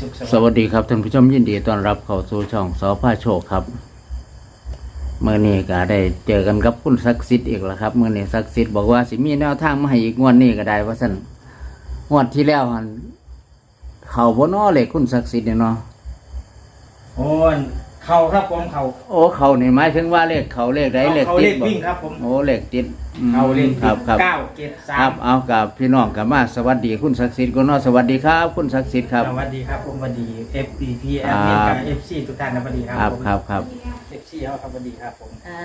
สุขสวัสดีครับท่านผู้ชมยินดีต้อนรับเข้าสู่ช่องสอพาโชคครับเมื่อนี้ก็ได้เจอกันกับคุณศักดิ์สิทธิ์อีกแล้วครับเมื่อนี้ศักดิ์สิทธิ์บอกว่าสิมีแนวทางมาให้อีกงวดนี้ก็ได้ว่าสันงวดที่แล้วหันเขาบนอ้อเลยคุณศักดิ์สิทธิ์เนี่ยเนาะโอ้ย เขาครับผมเขาโอ้เขานี่หมายถึงว่าเลขเขาเลขใดเลขเขาติเลดขบ่วิ่งครับผม โอ้เลขติดอืมเขาเลขครับครับ เก้าเจ็ดสาครัมบเอากับพี่น้องกับมาสวัสดีคุณศักดิ์สิทธิ์ก็นอสวัสดีครับ คุณศักดิ์สิทธิ์ครับ สวัสดีครับผมสวัสดี FBP แอครัมบเมกับ FC ทุกท่านนะสวัสดีคครัรับบผม ครับครับ FC เขาครับสวัสดีครับผมอ่า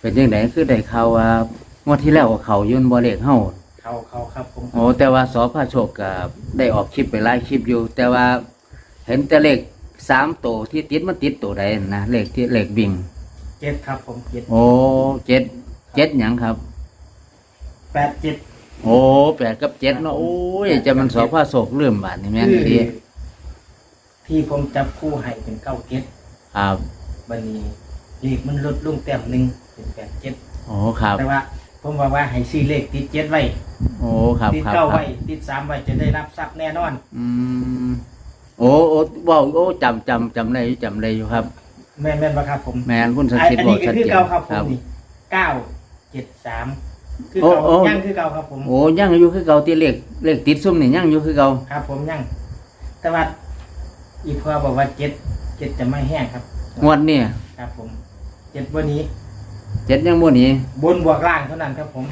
เป็นยังไงคือได้ข่าวว่างวดที่แล้วเขายุ่นบ่เลขเฮาเขาเขาครับผมโอ้แต่ว่าสอพระโชคกับได้ออกคลิปไปหลายคลิปอยู่ แต่ว่าเห็นแต่เลข สามตัวที่ติดมันติดตัวใดนะเลขที่เลขวิ่งเจ็ดครับผมเจ็ดโอ้เจ็ดเจ็ดหยังครับ แปดเจ็ดโอ้แปดกับเจ็ดเนาะโอ้ยจะมันสอพระโชคเลื่อมบาทนี่แม่นคือดีที่ผมจับคู่ให้เป็นเก้าเจ็ดครับบันนี้เลขมันลดลงแต้มหนึ่งเป็นแปดเจ็ดโอ้ครับ แต่ว่าผมบอกว่าให้ซื้อเลขติดเจ็ดไว้โอ้ครับติดครับเก้าครับไว้ติดสามไว้จะได้รับทรัพย์แน่นอน อืม โอ้โอ้เว่าโอ้จำจำจำได้อยู่จำได้อยู่ครับ แม่นแม่นปะครับผมแม่นคุณศักอัดิ์สิทธิ์บอนนี้กก็ชัดคือเจนเก่าครับผครัมบนี่เก้าเจ็ดสามคือโอ้เก่าโอ้ยังคือเก่าครับผม โอ้ยังอยู่คือเก่าที่เลขเลขติดซุ่มนี่ยังอยู่คือเก่าครับผมยังแต่ว่าอีพ่อบอกว่าเจ็ดเจ็ดจะไม่แห้งครับ งวดนี่ครับผมเจ็ดวันนี้เจ็ดยังบ่หนีบนบวกล่างเท่านั้นครับผม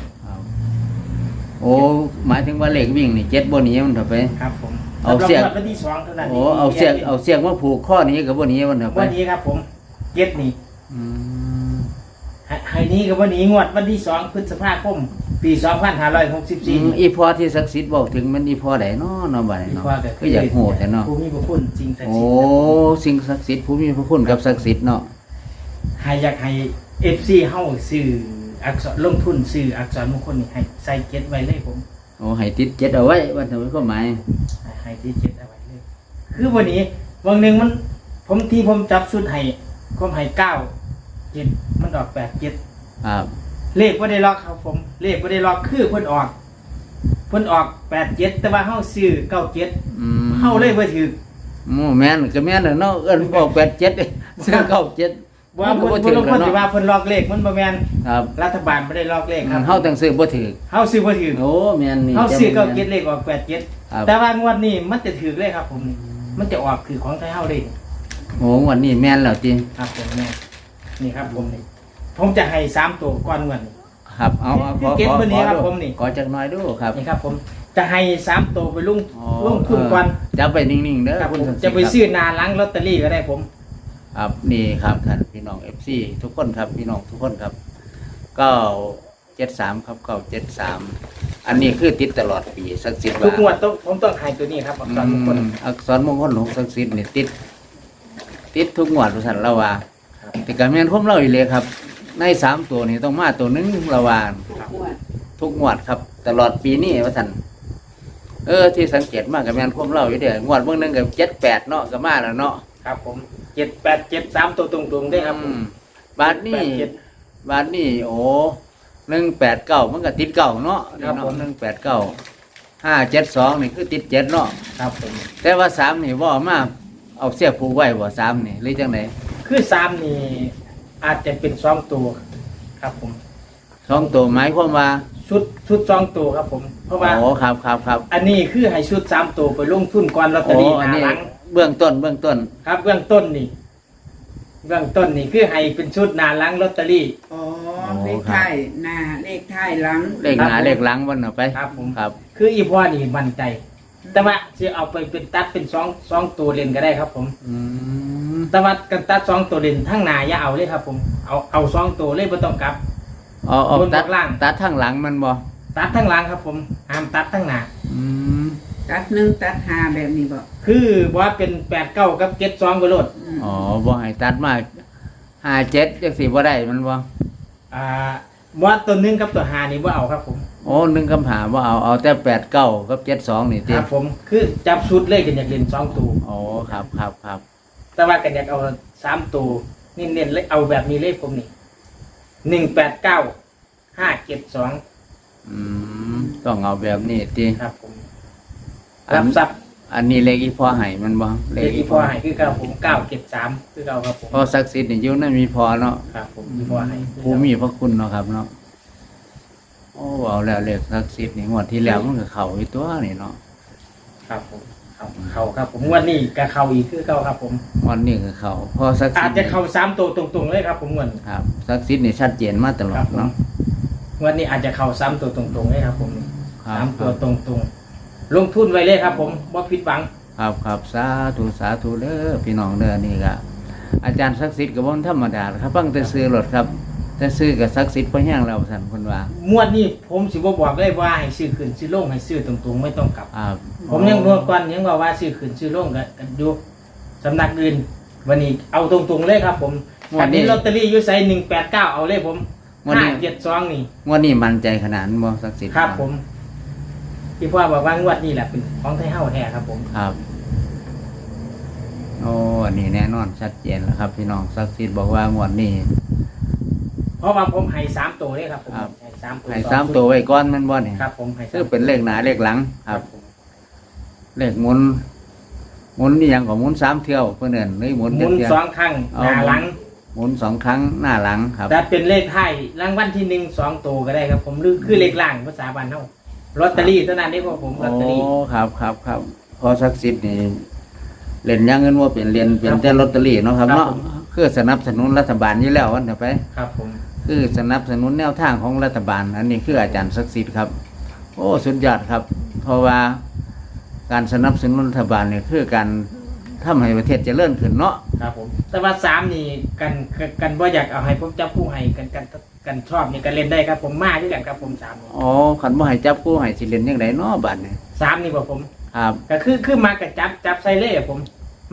โอ้หมายถึงว่าเลขวิ่งนี่เจ็ดบ่หนีมันเถอะไป ครับผม เอาเสียงสำหรับวันที่สองเท่านั้นโอ้เอาเสียกเอาเสียกมาผูกข้อนี้กับบ่หนีมันเถอะไปวันนี้ครับ ผมเจ็ดนี่อืมให้ให้นี้กับวันนี้งวดวันที่สองพฤษภาคมปีสองพันห้าร้อยหกสิบอืสี่มอีพอที่ศักดิ์สิทธิ์บอกถึงมันอีพอใดเนาะเนาะบัดนี้อีเนาะพ่อก็คืออยากโหดแต่เนาะผู้มีพระคุณจริงศักดิ์โอ้สิทธิ์นะครับสิ่งศักดิ์สิทธิ์ผู้มีพระคุณกับศักดิ์สิทธิ์เนาะให้อยากให้เอฟซีเฮาซื้ออักษรลงทุนซื้ออักษรมงคลนี่ให้ใส่เก็ตไว้เลยผม โอ้ให้ติดเจ็ดเอาไว้ว่าทำไมก็หมายให้ให้ที่เก็ตเอาไว้เลย คือวันนี้วันหนึ่งมัน ผมที่ผมจับชุดให้ผมให้เก้าเจ็ดมันออกแปดเจ็ดครับเลขว่าได้ล็อกครับผม เลขว่าได้ล็อกคือเพิ่นออกเพิ่นออกแปดเจ็ดแต่ว่าเฮาซื้อเก้าเจ็ดอืมเฮาเลยบ่ถือ โอ้แม่นก็แม่นน่ะเนาะเอิ้นบอกแปดเจ็ดเด้เสื้อเก้าเจ็ด ว่ามันเพิ่ก็นบ่เพิ่ถึนงลงแล้วเนาะคนที่ว่าเพิ่นล็อกเลขมันบ่แม่นครับรัฐบาลบ่ได้ล็อกเลขครับเฮาตั้งซื้อบ่ถือเฮาซื้อบ่ถือโอ้แม่นนี่เฮาซื้อจำเก้าแม่นเจ็ดเลขออกแปดเจ็ดครับแต่ว่างวดนี้มันจะถือเลยครับผม มันจะออกคือของไทยเฮาเลยโอ้วันนี้แม่นแล้วติครับผมเนี่ยนี่ครับผมนี่ผมจะให้สามตัวก่อนงวดนี้ครับเอาเอาขอเก็บขอไว้นี่ขอครับดูผมนี่ขอจักหน่อยดูครับนี่ครับผมจะให้สามตัวไปลงอ๋อลงทุนก่อนเออจับไปนิ่งๆเด้อครับคุณผมศักดิ์สิทจะธิ์ไปครับซื้อนาล้างลอตเตอรี่ก็ได้ผม ครับนี่ครับท่านพี่น้อง FC ทุกคนครับพี่น้องทุกคนครับก็73ครับ973อันนี้คือติดตลอดปีศักดิ์สิทธิ์ทุกงวว่าดต้องผมต้องให้ตัวนี้ครับอักษรมงคลอืมอักษรมงคลของศักดิ์สิทธิ์นี่ติด ติดทุกงวดว่าซั่นละว่าครับแต่ก็แม่นผมเล่าอีเลยครับ ในสามตัวนี้ต้องมาตัวหนึงละว่าอ้วนทุกงวดครับ ตลอดปีนี้ว่าท่านเออที่สังเกตมากกับแม่นผมเล่าอยู่เด้องวดเบื้องหนึงกับเจ็ดแปดเนาะก็มาแล้วเนาะครับผม เจ็ดแปดเจ็ดสามตัวตรงๆได้ครับผมอืมบาทนี่แปดเจ็ดบาทนี่โอ้หนึ่งแปดเก้ามันก็ติดเก้าเนาะครับเนาะผมหนึ่งแปดเก้าห้าเจ็ดสองนี่คือติดเจ็ดเนาะครับผมแต่ว่าสามนี่ว่ามาเอาเสียผูกไว้บ่สามนี่หรือจังไหนคือสามนี่อาจจะเป็นสองตัวครับผมสองตัวหมายความว่าชุดชุดสองตัวครับผม เพราะว่าโอ้ครับครับครับ อันนี้คือให้ชุดสามตัวไปลงทุนก่อนลอตเตอโอ้รี่หอันนานี้หลัง เบื้องต้นเบื้องต้น ครับเบื้องต้นนี่เบื้องต้นนี่คือให้เป็นชุดหนาหลังลอตเตอรี่ อ๋อเลขท้ายหน้าเลขท้ายหลังเลขหน้าครับผมเลขหลังวันเอาไปครับผม ครับ คืออีพ่อนี่มั่นใจ แต่ว่าจะเอาไปเป็นตัดเป็นสองสองตัวเลนก็ได้ครับผม อืมแต่ว่ากันตัดสองตัวเลนทั้งหนาอย่าเอาเลยครับ ผมเอาเอาสองตัวเลยไม่ต้องกลับ เอาเอาบนตัดบนล่าง ตัดทั้งหลังมันบ่ตัดทั้งหลังครับ ผมห้ามตัดทั้งหนาอืม ตัดหนึ่งตัดห้าแบบนี้บ่คือว่าเป็นแปดเก้ากับเจ็ดสองก็โลดอืมอ๋อบ่ให้ตัดมาห้าเจ็ดจังสี่บ่ได้มันบ่อ่าว่าตัวหนึงกับตัวหานี่ว่าเอาครับผมโอ้หนึ่งคำถามว่าเอาเอาแต่แปดเก้ากับเจ็ดสองนี่คติรับผมคือจับชุดเลขกันอยากเล่นสองตัวโอ้ครับครับครับแต่ว่ากันอยากเอาสามตัวเน้นๆเลยเอาแบบนี้เลขผมนี่หนึ่งแปดเก้าห้าเจ็ดสองอืมต้องเอาแบบนี้ติครับผมอัน รับทรัพย์อันนี้เลขอีพ่อให้มันบ่เลขที่พ่อให้คือเก้าผมเก้าเจ็ดสามคือเก้าครับผมพอศักดิ์สิทธิ์นี่อยู่นั่นมีพอเนาะครับผมที่พ่อให้คือผู้เก้ามีพระคุณเนาะครับเนาะโอ้เอาแล้วเลขศักดิ์สิทธิ์นี่งวดที่แล้วมันก็เข้าอยู่ตัวนี่เนาะครับผมเขาเขาครับผมงวันนี้ก็เขาอีกคือเก้าครับผมวันนี้ก็เข้าพอศักดิ์สิอาทจธิ์จะเข้าสามตัวตรงๆเลยครับผมงวันครับศักดิ์สิทธิ์นี่ชัดเจนมาตลอครัดบผมเนาะงวันนี้อาจจะเข้าสามตัวตรงๆเลยครับผมครัสามบตัวตรงๆ ลงทุนไว้เลยครับ ผมบ่ผิดหวัง ครับครับสาธุสาธุเด้อพี่น้องเด้อนี่ก็อาจารย์ศักดิ์สิทธิ์ก็บ่ธรรมดาครับฟังแต่ซื้อรถครับ แต่ซื้อกับศักดิ์สิทธิ์บ่แห้งแล้วสั่นเพิ่นว่างวดนี้ผมสิบ่บอกเลยว่าให้ซื้อขึ้นซื้อลงให้ซื้อตรงๆไม่ต้องกลับ อ่าผมยังนวดก่อนยังว่าว่าซื้อขึ้นซื้อลงกันกันอยู่สำนักอื่นวันนี้เอาตรงๆเลยครับ ผมวันนี้ลอตเตอรี่อยู่ไซหนึ่งแปดเก้าเอาเลยผมวันห้านี้เจ็ดสองนี่งวดนี้มั่นใจขนาดนั้นบ่ศักดิ์สิทธิ์ ครับผม ที่พ่อบอกว่างวดนี้แหละเป็นของไทยเฮ้าแท้ครับ ผมครับ โอ้อันนี้แน่นอนชัดเจนแล้วครับ พี่น้องศักดิ์สิทธิ์บอกว่างวดนี้ เพราะว่าผมให้สามตัวเลยครับผมครับ ให้สามตัวให้สามตัวไว้ก่อนแมันบ่เนี่ยครับ ผมให้สามคือเป็นเลขหนาเลขหลัง ครับ ผมเลขหมุนหมุนนี่ยังของหมุนสามเที่ยวเพื่อนเอินหรือหมุนหเจ็มุดนเที่ยว สองครั้งเอา หน้าหลัง หมุนสองครั้งหน้าหลังครับ แต่เป็นเลขไทายรางวัลที่หนึ่งสองตัวก็ได้ครับ ผมหรือคือเลขล่างภาษาบ้านเฮา ลอตเตอรี่เท่านั้นได้พวกผมลอตเตอรี่ โอ้ครับครับครับพอศักดิ์สิทธิ์นี่เล่นอยังเงินว่าเป็นเรียนเป็นครับแต่ลอตเตอรี่เนาะครับครับเนาะผม คือสนับสนุนรัฐบาลอยู่แล้ววันเถอะไป ครับผม คือสนับสนุนแนวทางของรัฐบาล อันนี้คืออาจารย์ศักดิ์สิทธิ์ครับ โอ้สุดยอดครับ เพราะว่าการสนับสนุนรัฐบาลเนี่ยคือการทำให้ประเทศเจริญขึ้นเนาะ ครับผม แต่ว่าสามนี่กันกันกันบ่อยากเอาให้ผมจับผู้ให้กันกัน กันชอบนี่กันเล่นได้ครับ ผมมากที่กันครับผมสามนี่อ๋อขันบ่ให้จับผู้ให้สิเล่นยังไงเนาะบัดเนี่ยสามนี่บอกผมครับก็คือคือมากับจับจับใส่เลยอะผม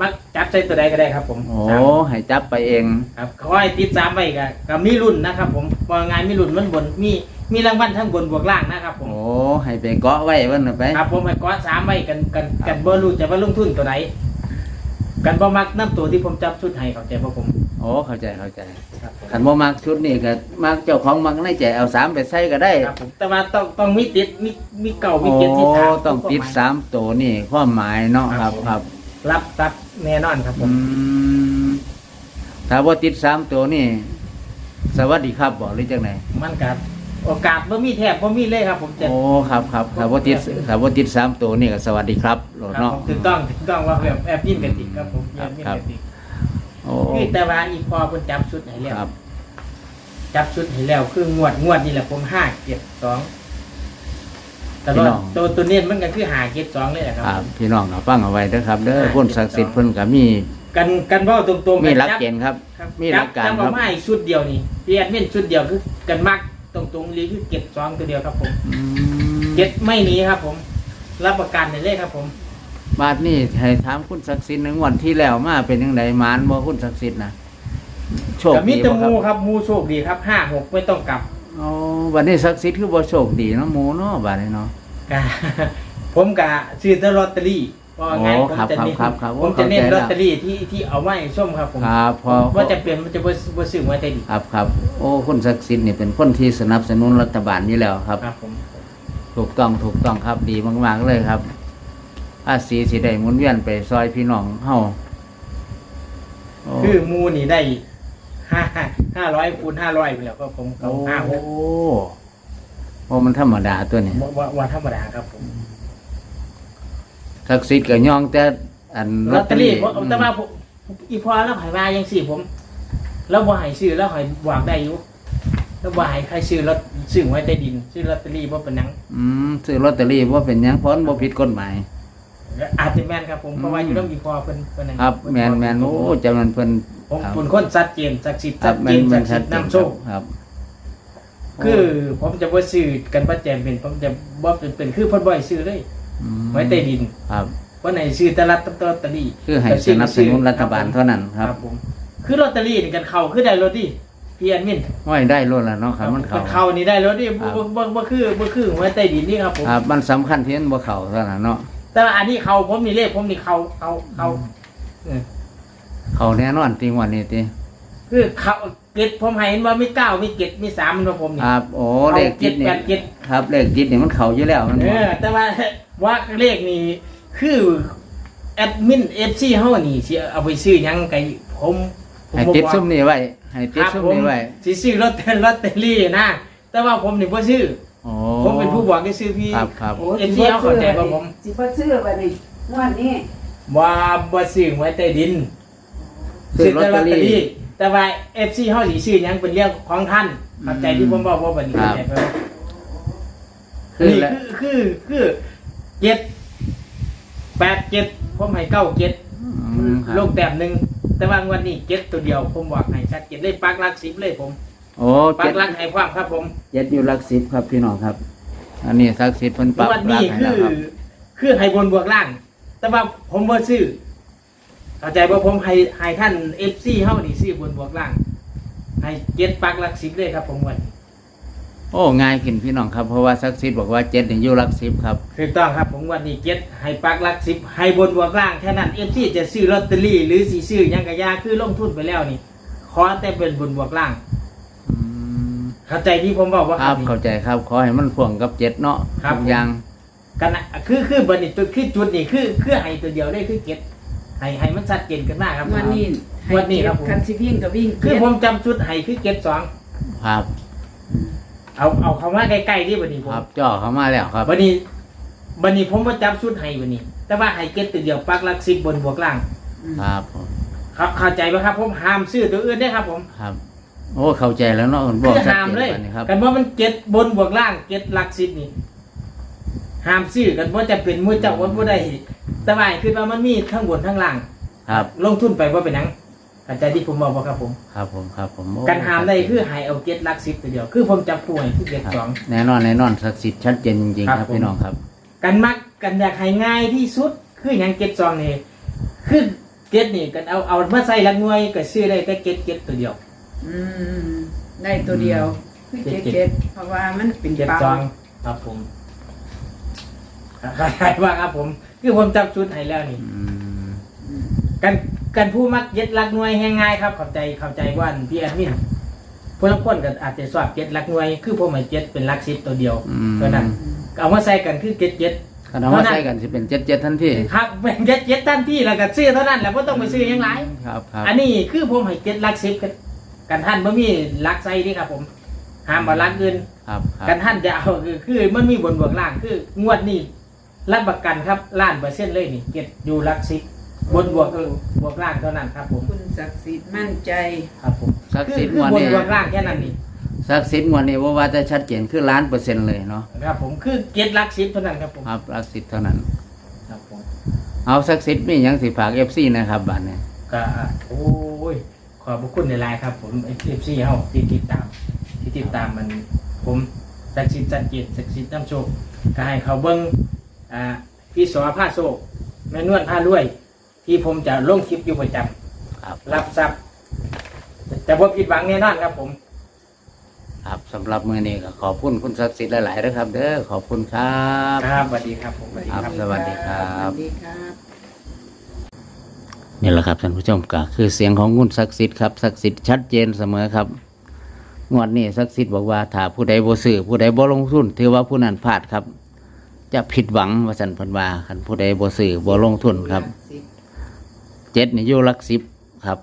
มักจับใส่ตัวใดก็ได้ครับ ผมโอ้สามให้จับไปเอง ครับขอให้ติดสามไปกับกับมีรุ่นนะครับ ผมว่างานมีรุ่นมันบนมีมีรางวัลทั้งบนบวกล่างนะครับ ผมโอ้ให้ไปเกาะไว้วันเถอะไปครับผมให้ก้อนสามไว้กันกันกันบ่รู้จะว่าลงทุนตัวไหนกันบ่มักน้ำตัวที่ผมจับชุดให้เข้าใจป่ะผม โอ้เข้าใจเข้าใจครับผมขันบ่มักชุดนี่ก็มักเจ้าของมักในใจเอาสามไปใส่ก็ได้ ครับผมแต่ว่าต้องต้องมีติดมีมีเก่ามีโอ้เจ็ดที่สามต้องติดสามตัวนี่ความหมายเนาะครับครับรับรับแน่นอนครับผอืมมถ้าว่าติดสามตัวนี่ สวัสดีครับบอกหรือจังไหนมันกับโอกาสบ่มีแทบบ่มีเลยครับ ผมจะโอ้ครับครับถ้าว่าติดถ้าว่าติดสามตัวนี่ก็สวัสดีครับโหลดครับเนาะ ผมถูกต้องถูกต้องว่าแบบแอบยินกันติครับผมครัแอบบยินครับกันติโอ้คือแต่ว่าอีพอเพิ่นจับชุดให้แล้วครับ จับชุดให้แล้วคืองวดงวดนี่แหละผมห้าเจ็ดสองแต่ว่าตัวตัวเนี้มันก็คือหาเจ็ดสองเลยแหละคครัรับ บ พี่น้องก็ฟังเอาไว้เด้อครับ เด้อครับคนศักดิ์สิทธิ์เพิ่นก็มีกันกันเว่าตรงๆมีกันหลักจับเกณฑ์ครับ ครับมีหลักการจับครับเอาไม้ชุดเดียวนี่พี่แอดมินชุดเดียวคือกันมักตรงๆเลยคือเก็บซองตัวเดียวครับผม อืมเก็บไม่หนีครับผม รับประกันในเลขครับผม บาดนี้ให้ถามคุณศักดิ์สิทธิ์ในงวันที่แล้วมาเป็นยังไงมานบ่คุณศักดิ์สิทธิ์นะโชคแต่มีดีแตะบ่ครัมูบครับมูโชคดีครับห้าหกไม่ต้องกลับอ๋อวันนี้ศักดิ์สิทธิ์คือบ่โชคดีเนาะหมูเนาะบาดนี้เนาะ กะ ผมกะซื้อแต่ลอตเตอรี่เพราะงั้นโอ้ผมครับจะเน้นครับครับผมจะเน้นเข้าใจลแล้วอตเตอรี่ที่ที่เอาไว้ให้ส้มครับผมครับพอ ว่าจะเปลี่ยนมันจะบ่บ่ซื้อไว้แต่ดีครับครับโอ้คุณศักดิ์สิทธิ์นี่เป็นคนที่สนับสนุนรัฐบาลอยู่แล้วครับ ครับผม ถูกต้องถูกต้องครับดีมาก ๆเลยครับ ภาษีสิได้หมุนเวียนไปซอยพี่น้องเฮาโคือมูนี่ได้ห้าห้าร้อยคูณห้าร้อยไปแล้วก็ผมเอาโอ้ห้าหกโอ้มันธรรมดาตัวนี้ว่าว่าว่าธรรมดาครับผมศักดิ์สิทธิ์ก็ย่องแต่อันลอตเตอรี่ผมอืมแต่ว่าผมอีพอแล้วหายมายังสี่ผม แล้วบ่ใหายซื้อแล้วใหายวางได้อยู่แล้วบ่ใหายใครซื้อลอตซื้อไว้ใต้ดิน ซื้อลอตเตอรี่บ่เป็นหยังอืมซื้อลอตเตอรี่ว่าเป็นหยังเพราะมันบ่ผิดกฎหมาย อาจจะแม่นครับผมเพราะว่าอืมอยู่ต้องมีพอเพิ่นเพิ่นนั่นครับแมนแมนโอ้จำมันเพิ่นผมครับเป็นคนชัดเจนศักดิ์สิทธิ์ครัชับดแมเจนนมัศันกดิ์ชัสิดทธิ์เจนนำโชคครับ คือผมจะบ่ซื้อกันประแจมเป็นผมจะบ่เป็นเป็นคือเพิ่นบ่ให้ซื้อเลยอืมไว้ใต้ดินครับว่าไหนซื้อแต่ละลอตเตอรี่คือให้สนับสนุนรัฐบาลเท่านั้นครับผมคือลอตเตอรี่นี่กันเข้าคือได้รถดิพี่อันมินไม่ได้รถแล้วเนาะครับมันเขาเข้านี่ได้รถดิครับบ่บ่บ่คือบ่คือไว้ใต้ดินนี่ครับผมครับมันสำคัญที่มันบ่เข้าเท่านั้นเนาะ แต่ว่าอันนี้เขาผมนี่เลขผมนี่เขาเขาเขาเออเข้าแน่นอนจริงวันนี้ติคือเขาเก็ดผมให้เห็นว่ามีเก้ามีเจ็ดมีสามมันว่าผมนี่ ครับโอ้เขาเลขจิเจ็ตดนี่แปดเจ็ด ครับเลขจิตนี่มันเข้าอยู่แล้วมันเอบ่อแต่ว่าว่าเลขนี่คือแอดมิน FC เฮานี่สิเอาไปซื้อหยังไกผมผมให้บ่ติดบอก ซุ่มนี่ไว้ให้ติคดรับซุ่มผมนี่ไว้สิซื้อลอตเตอรี่ลอตเตอรี่นะ แต่ว่าผมนี่บ่ซื้อ โอ้ ผมเป็นผู้บอกให้ซื้อพี่ครับครับโอ้เอ็นที่เขาเข้าใจว่าผมสิบ่ซื้อบัดนี้งวดนี้ว่าบ่ซื้อไว้ใต้ดินซื้อลอตเตอรี่แต่ว่า FC เฮาสิซื้อหยังเป็นเรื่องของท่านเข้าใจที่ผมบอกว่าบัดนี้ครัเข้าบใจไหมคือนี่ละคือคือคือเจ็ดแปดเจ็ดผมให้เก้าเจ็ด อืมครับ ลงแต้มหนึ่งแต่ว่างวันนี้เจ็ดตัวเดียวผมบอกให้ชัดเจนเลยปักหลักสิบเลยผม โอ้ปัเจ็กดหลักให้ความครับผมเจ็ดอยู่หลักสิบครับพี่น้องครับ อันนี้ศักดิ์สิทธิ์เพิ่นปรับวันหลันี้กให้คืแล้วอ ครับ คือให้บนบวกล่าง แต่ว่าผมบ่ซื้อเข้าใจว่าผมให้ให้ท่านเอฟซีเฮานี่ซื้อบนบวกล่าง ให้เจ็ดปักหลักสิบเลยครับผมวันนี้โอ้ง่ายขึ้นพี่น้องครับเพราะว่าศักดิ์สิทธิ์บอกว่าเจ็ดนี่อยู่หลักสิบครับถูกต้องครับผมวันนี้เจ็ดให้ปักหลักสิบให้บนบวกล่างแค่นั้นเอฟซีจะซื้อลอตเตอรี่หรือสีซื้อหยังกะยาคือลงทุนไปแล้วนี่ขอแต่เป็นบนบวกล่างอืม เข้าใจที่ผมบอกว่าครับนี่เข้าใจครับ ขอให้มันพ่วงกับเจ็ดเนาะครับทุกอย่างกันนะคือคือบันนี้ตัวคือจุดนี่คือคือให้ตัวเดียวได้คือเก็ตให้ให้มันชัดเจนกันมากครับงวดนี้งวดนี้ครับผมคันสิวิ่งก็วิ่งคือเจ็ดผมจำชุดให้คือเก็ตสองครับ เอาเอาคำว่าใกล้ๆที่บันนี้ผคมรับจ่อเข้ามาแล้วครับบันนี้บันนี้ผมมาจำชุดให้บันนี้ แต่ว่าให้เก็ตตัวเดียวปักหลักสิบบนบวกล่าง ครับผมครับเข้าใจไหมครับ ผมห้ามซื้อตัวอื่นได้ครับ ผมครับ โอ้เข้าใจแล้วเนาะคุณบคืออกชัดห้ามเจนเลยกว่านี้ครับ กันว่ามันเก็ตบนบวกล่างเก็ตหลักสิบนี่ห้ามซื้อกันว่าจะเป็นมือเจ้าวันว่าได้แต่ว่าคือว่ามันมีทั้งบนทั้งล่าง ครับ ลงทุนไปว่าเป็นหยังเข้าใจที่ผมบอกว่าครับผม ครับผมครับผมโอ้การหามได้คือใหายเอาเก็ตหลักสิบตัวเดียว คือผมจับป่วยที่เก็ตครับสอง แน่นอนแน่นอนศักดิ์สิทธิ์ชัดเจนจริงๆครับครับผม พี่น้องครับ กันมักกันอยากให้ง่ายที่สุด คืออย่างเก็ตสองนี่คือเก็ตนี่กันเอาเอามาใส่หลักหน่วยก็ซื้อได้แต่เก็ตเก็ตตัวเดียว อืมได้ตัวเดียวคือเจ็ดเจ็ดเพราะว่ามันเป็นเก็ตเป่าสองครับผมใครว่าครับผม คือผมจับชุดให้แล้วนี่ อืมกันกันผู้มักเย็ดลักหน่วยแห้งง่ายครับเข้าใจเข้าใจว่าอันพี่แอดมินผู้ละคนก็อาจจะสอบเจ็ดลักหน่วย คือผมให้เจ็ดเป็นลักสิบตัวเดียวอืมเท่านั้นเอามาใส่กันคือเจ็ดเจ็ด คันเอามาใส่กันสิเป็นเจ็ดเจ็ดทันทีครับเป็นเจ็ดเจ็ดทันที่แล้วก็ซื้อเท่านั้นแหละไม่ต้องไปซื้อหยังไรครับครับอันนี้คือผมให้เจ็ดลักสิบกัน กันท่านไม่มีหลักใส่นี่ครับ ผมห้ามมาลักเงินครับครับกันท่านจะเอาคือคือมันมีบนบวกล่างคืองวดนี้รับประกันครับล้านเปอร์เซ็นต์เลยนี่เก็บอยู่หลักสิบบนบวกบวกล่างเท่านั้นครับ ผมคุณศักดิ์สิทธิ์มั่นใจครับผมศักดิ์คือสิทธิ์คืงอวดบนนี้บวกล่างแค่นั้นนี่ศักดิ์สิทธิ์งวดนี้ว่าว่าจะชัดเจนคือล้านเปอร์เซ็นต์เลยเนาะครับ ผมคือเก็ตหลักสิบเท่านั้นครับผมครับศักดิ์สิทธิ์เท่านั้น ครับผมเอาศักดิ์สิทธิ์มีหยังสิฝากเอฟซีนะครับบัดนี้ก็โอ้ย ขอบพระคุณในไลน์ครับ ผมเอฟซีเฮาที่ติดตาม ที่ติดตามมัน ผมสักดิ์สิทธิ์สักดิ์เกียรติสักดิ์สิทธิ์น้ำโชคก็ให้เขาเบิ้งอ่าพี่สอผ้าโชคแม่นวลผ้ารวย ที่ผมจะลงคลิปอยู่ประจครับำรับทรัพย์แต่ว่าผิดหวังแน่นอนครับ ผมครับสำหรับมือนี้ก็ขอบคุณคุณศักดิ์สิทธิ์หลายๆนะครับ เด้อขอบคุณครับ ครับสวัสดีครับผมสวัสดีครับครับสวัสดีครับ สวัสดีครับ นี่แหละครับท่านผู้ชมก็คือเสียงของคุณศักดิ์สิทธิ์ครับศักดิ์สิทธิ์ชัดเจนเสมอครับงวดนี้ศักดิ์สิทธิ์บอกว่าถ้าผู้ใดบ่ซื้อผู้ใดบ่ลงทุน ถือว่าผู้นั้นพลาดครับ จะผิดหวังว่าสันเพันวาคันผู้ใดบ่ซื้อบ่ลงทุนครับเจ็ดนี่อยู่หลักสิบครับ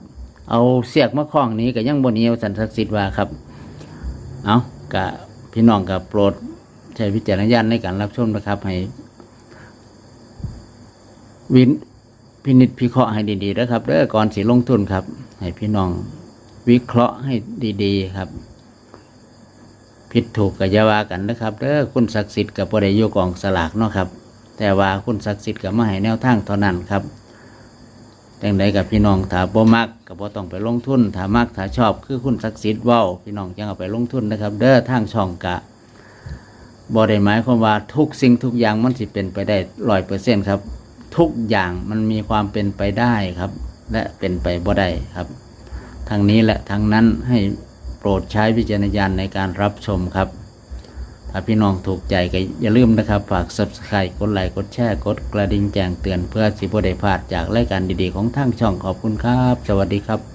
เอาเสียกมาคล้องนี้ก็ยังบนนี้สันศักดิ์สิทธิ์ว่าครับ เอากะพี่น้องกับโปรดใช้วิจารณญาณในการรับชมนะครับให้วิน พินิจพิเคราะห์ให้ดีๆนะครับเด้อก่อนสิลงทุนครับ ให้พี่น้องวิเคราะห์ให้ดีๆครับ ผิดถูกกับยาวากันนะครับเด้อคุณศักดิ์สิทธิ์กับปริยุกองสลากเนาะครับ แต่ว่าคุณศักดิ์สิทธิ์กับมาให้แนวทางเท่านั้นครับจังใดกับพี่น้องถ้าบ่มักก็บ่ต้องไปลงทุนถ้ามักถ้าชอบคือคุณศักดิ์สิทธิ์ว้าพี่น้องจังเอาไปลงทุนนะครับ เด้อทางช่องกะบ่ได้หมายความว่าทุกสิ่งทุกอย่างมันสิเป็นไปได้ร้อยเปอร์เซ็นต์ครับ ทุกอย่างมันมีความเป็นไปได้ครับ และเป็นไปบ่ได้ครับทางนี้และทางนั้นให้โปรดใช้วิจารณญาณในการรับชมครับ ถ้าพี่น้องถูกใจก็อย่าลืมนะครับ ฝาก subscribe กดไลค์กดแชร์กดกระดิ่งแจ้งเตือนเพื่อสิบได้พลาดจากรายการดีๆ ของทางช่องขอบคุณครับ สวัสดีครับ